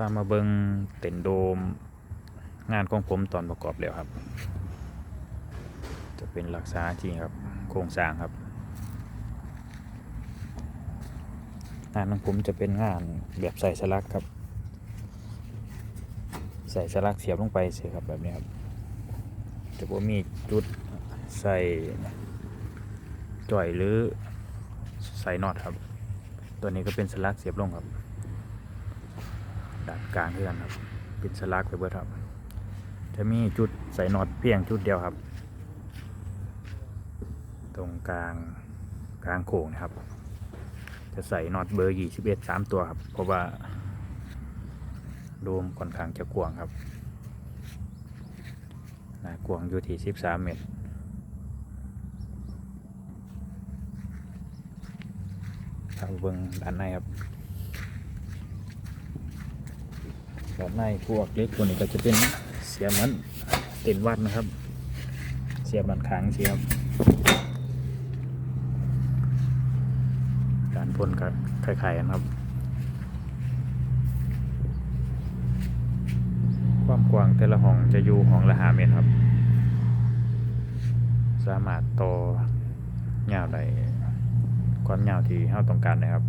พามาเบิงเต็นโดมงานของผมตอนประกอบแล้วครับ จะเป็นลักษณะจริงครับ โครงสร้างครับ งานของผมจะเป็นงานแบบใส่สลักครับ ใส่สลักเสียบลงไปเสียครับแบบนี้ครับ จะบ่มีจุดใส่จ่อยหรือใส่น็อตครับ ตัวนี้ก็เป็นสลักเสียบลงครับ ด้านกลางเพื่อนครับป็นสลักไปเบิดครับ จะมีจุดใส่น็อตเพียงจุดเดียวครับ ตรงกลางกลางโค้งนะครับ จะใส่น็อตเบอร์ยี่สิบเอ็ดสามตัวครับ เพราะว่าโดมค่อนข้างจะกว้างครับนากว้างอยู่ที่สิบสามเมตรครับเบิ้งด้านในครับ ด้านในพวกเล็กตัวนี้ก็จะเป็นเสียมือนเต็นวัดนะครับ เสียบด้านข้างเสียบด้านบนก็คล้ายๆกันครับ ความกว้างแต่ละห้องจะอยู่ห้องละหาเมตรครับ สามารถต่อยาวได้ความยาวที่เราต้องการนะครับ